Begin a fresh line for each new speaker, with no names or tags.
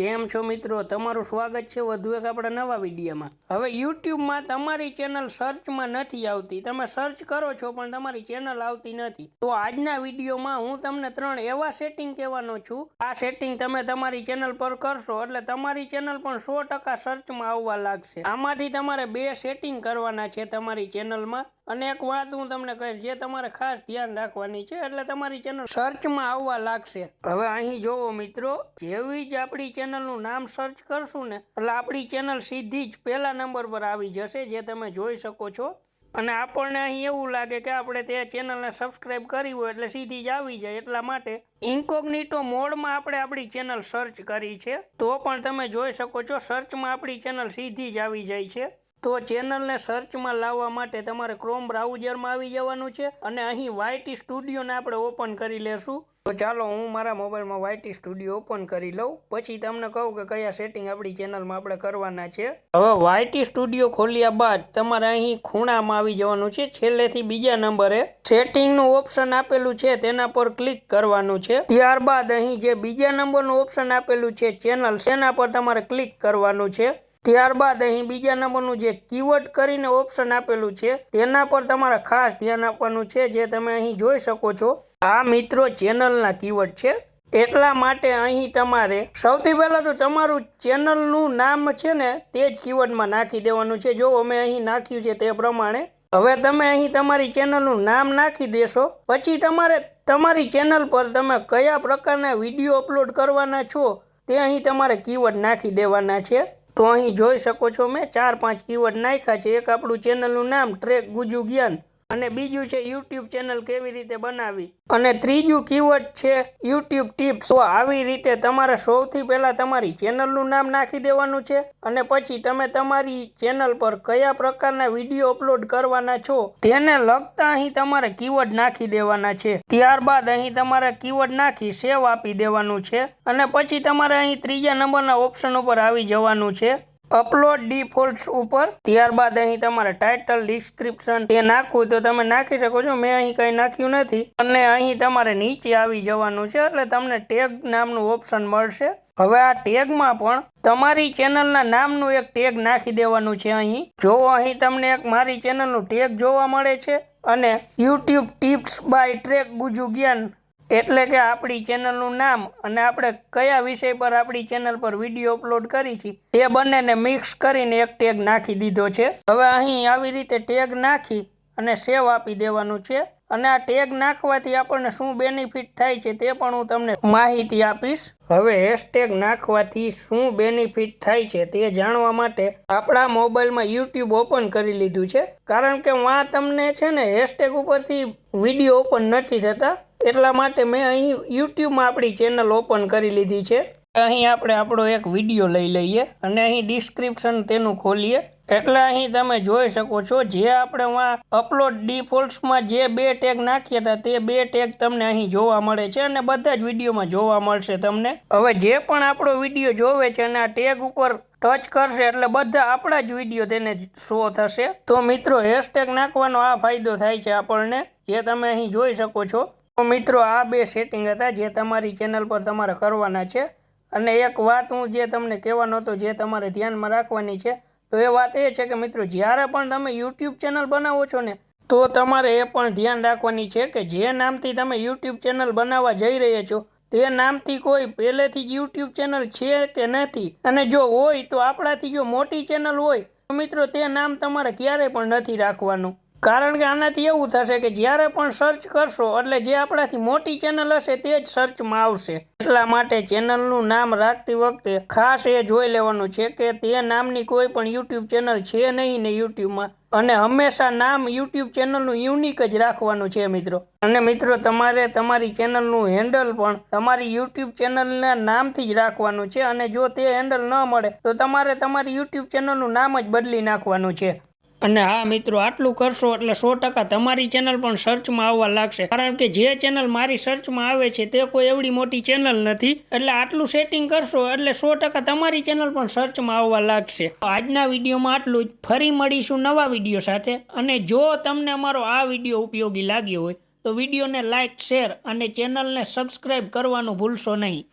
કેમ છો મિત્રો? તમારું સ્વાગત છે વધુ એક આપણા નવા વિડીયોમાં. હવે યુટ્યુબમાં તમારી ચેનલ સર્ચમાં નથી આવતી. તમે સર્ચ કરો છો પણ તમારી ચેનલ આવતી નથી. તો આજના વિડીયોમાં હું તમને ત્રણ એવા સેટિંગ કહેવાનો છું. આ સેટિંગ તમે તમારી ચેનલ પર કરશો એટલે તમારી ચેનલ પણ સો ટકા સર્ચમાં આવવા લાગશે. આમાંથી તમારે બે સેટિંગ કરવાના છે તમારી ચેનલમાં. અને એક વાત હું તમને કહીશ, જે તમારે ખાસ ધ્યાન રાખવાની છે, એટલે તમારી ચેનલ સર્ચમાં આવવા લાગશે. હવે અહીં જોવો મિત્રો, જેવી જ આપણી ચેનલનું નામ સર્ચ કરશું ને, એટલે આપણી ચેનલ સીધી જ પહેલા નંબર પર આવી જશે, જે તમે જોઈ શકો છો. અને આપણને અહીં એવું લાગે કે આપણે તે ચેનલને સબસ્ક્રાઇબ કરી હોય, એટલે સીધી જ આવી જાય, એટલા માટે ઇન્કોગ્નિટો મોડમાં આપણે આપણી ચેનલ સર્ચ કરી છે. તો પણ તમે જોઈ શકો છો સર્ચમાં આપણી ચેનલ સીધી જ આવી જાય છે. તો ચેનલને સર્ચમાં લાવવા માટે તમારે ક્રોમ બ્રાઉઝરમાં આવી જવાનું છે અને અહીં વાયટી સ્ટુડિયોને આપણે ઓપન કરી લેશું. તો ચાલો હું મારા મોબાઈલમાં વાયટી સ્ટુડિયો ઓપન કરી લઉં. પછી તમને કહું કે કયા સેટિંગ આપણી ચેનલમાં આપણે કરવાના છે. હવે વાયટી સ્ટુડિયો ખોલ્યા બાદ તમારે અહીં ખૂણામાં આવી જવાનું છે. છેલ્લેથી બીજા નંબરે સેટિંગનું ઓપ્શન આપેલું છે. તેના પર ક્લિક કરવાનું છે. ત્યારબાદ અહીં જે બીજા નંબરનું ઓપ્શન આપેલું છે ચેનલ, તેના પર તમારે ક્લિક કરવાનું છે. ત્યારબાદ અહીં બીજા નંબરનું જે કીવર્ડ કરીને ઓપ્શન આપેલું છે, તેના પર તમારે ખાસ ધ્યાન આપવાનું છે, જે તમે અહીં જોઈ શકો છો. આ મિત્રો, ચેનલના કીવર્ડ છે. એટલા માટે અહીં તમારે સૌથી પહેલાં તો તમારું ચેનલનું નામ છે ને, તે જ કીવર્ડમાં નાખી દેવાનું છે. જો અમે અહીં નાખ્યું છે તે પ્રમાણે. હવે તમે અહીં તમારી ચેનલનું નામ નાખી દેશો. પછી તમારે તમારી ચેનલ પર તમે કયા પ્રકારના વીડિયો અપલોડ કરવાના છો, તે અહીં તમારે કીવર્ડ નાખી દેવાના છે. તો અહીં જોઈ શકો છો મેં ચાર પાંચ કીવર્ડ નાખ્યા છે. એક આપણું ચેનલનું નામ ટ્રેક ગુજુ જ્ઞાન અને બીજું છે યુટ્યુબ ચેનલ કેવી રીતે બનાવી અને ત્રીજું કીવર્ડ છે યુટ્યુબ ટિપ્સ તો આવી રીતે તમારે સૌથી પહેલાં તમારી ચેનલનું નામ નાખી દેવાનું છે અને પછી તમે તમારી ચેનલ પર કયા પ્રકારના વીડિયો અપલોડ કરવાના છો તેને લગતા અહીં તમારે કીવર્ડ નાખી દેવાના છે. ત્યારબાદ અહીં તમારે કીવર્ડ નાખી સેવ આપી દેવાનું છે અને પછી તમારે અહીં ત્રીજા નંબરના ઓપ્શન ઉપર આવી જવાનું છે. અપલોડ ડિફોલ્ટ્સ ઉપર. ત્યારબાદ અહીં તમારે ટાઇટલ, ડિસ્ક્રિપ્શન તે નાખવું તો તમે નાખી શકો છો. મેં અહીં કંઈ નાખ્યું નથી. અને અહીં તમારે નીચે આવી જવાનું છે એટલે તમને ટેગ નામનું ઓપ્શન મળશે. હવે આ ટેગમાં પણ તમારી ચેનલના નામનું એક ટેગ નાખી દેવાનું છે અહીં. જો અહીં તમને એક મારી ચેનલનું ટેગ જોવા મળે છે. અને YouTube tips by track Guju Gyan એટલે કે આપણી ચેનલનું નામ અને આપણે કયા વિષય પર આપણી ચેનલ પર વીડિયો અપલોડ કરી છે તે બંનેને મિક્સ કરીને એક ટેગ નાખી દીધો છે. હવે અહીં આવી રીતે ટેગ નાખી અને સેવ આપી દેવાનું છે. અને આ ટેગ નાખવાથી આપણને શું બેનિફિટ થાય છે તે પણ હું તમને માહિતી આપીશ. હવે હેશટેગ નાખવાથી શું બેનિફિટ થાય છે તે જાણવા માટે આપણા મોબાઈલમાં યુટ્યુબ ઓપન કરી લીધું છે. કારણ કે વાં તમને છે ને હેશટેગ ઉપરથી વીડિયો ઓપન નથી થતા. એટલા માટે મેં અહીં યુટ્યુબમાં આપણી ચેનલ ઓપન કરી લીધી છે. અહીં આપણે આપણો એક વીડિયો લઈ લઈએ અને અહીં ડિસ્ક્રિપ્શન તેનું ખોલીએ. એટલે અહીં તમે જોઈ શકો છો, જે આપણે માં અપલોડ ડિફોલ્ટ્સમાં જે બે ટેગ નાખ્યા હતા, તે બે ટેગ તમને અહીં જોવા મળે છે અને બધા જ વિડીયોમાં જોવા મળશે તમને. હવે જે પણ આપણો વીડિયો જોવે છે અને આ ટેગ ઉપર ટચ કરશે, એટલે બધા આપણા જ વીડિયો તેને શો થશે. તો મિત્રો હેશટેગ નાખવાનો આ ફાયદો થાય છે આપણને, જે તમે અહીં જોઈ શકો છો. મિત્રો, આ બે સેટિંગ હતા જે તમારી ચેનલ પર તમારે કરવાના છે. અને એક વાત હું જે તમને કહેવાનો હતો, જે તમારે ધ્યાનમાં રાખવાની છે, તો એ વાત એ છે કે મિત્રો, જ્યારે પણ તમે યુટ્યુબ ચેનલ બનાવો છો ને, તો તમારે એ પણ ધ્યાન રાખવાની છે કે જે નામથી તમે યુટ્યુબ ચેનલ બનાવવા જઈ રહ્યા છો, તે નામથી કોઈ પહેલેથી જ યુટ્યુબ ચેનલ છે કે નથી. અને જો હોય તો આપણાથી જો મોટી ચેનલ હોય, તો મિત્રો, તે નામ તમારે ક્યારેય પણ નથી રાખવાનું. કારણ કે આનાથી એવું થશે કે જ્યારે પણ સર્ચ કરશો, એટલે જે આપણાથી મોટી ચેનલ હશે તે જ સર્ચમાં આવશે. એટલા માટે ચેનલનું નામ રાખતી વખતે ખાસ એ જોઈ લેવાનું છે કે તે નામની કોઈ પણ યુટ્યુબ ચેનલ છે નહીં ને યુટ્યુબમાં અને હંમેશા નામ યુટ્યુબ ચેનલનું યુનિક જ રાખવાનું છે મિત્રો. અને મિત્રો, તમારે તમારી ચેનલનું હેન્ડલ પણ તમારી યુટ્યુબ ચેનલના નામથી જ રાખવાનું છે. અને જો તે હેન્ડલ ન મળે, તો તમારે તમારી યુટ્યુબ ચેનલનું નામ જ બદલી નાખવાનું છે. અને હા મિત્રો, આટલું કરશો એટલે સો ટકા તમારી ચેનલ પણ સર્ચમાં આવવા લાગશે. કારણ કે જે ચેનલ મારી સર્ચમાં આવે છે તે કોઈ એવડી મોટી ચેનલ નથી. એટલે આટલું સેટિંગ કરશો એટલે સો ટકા તમારી ચેનલ પણ સર્ચમાં આવવા લાગશે. આજના વિડીયોમાં આટલું જ. ફરી મળીશું નવા વીડિયો સાથે. અને જો તમને અમારો આ વીડિયો ઉપયોગી લાગ્યો હોય, તો વિડીયોને લાઇક શેર અને ચેનલને સબસ્ક્રાઈબ કરવાનું ભૂલશો નહીં.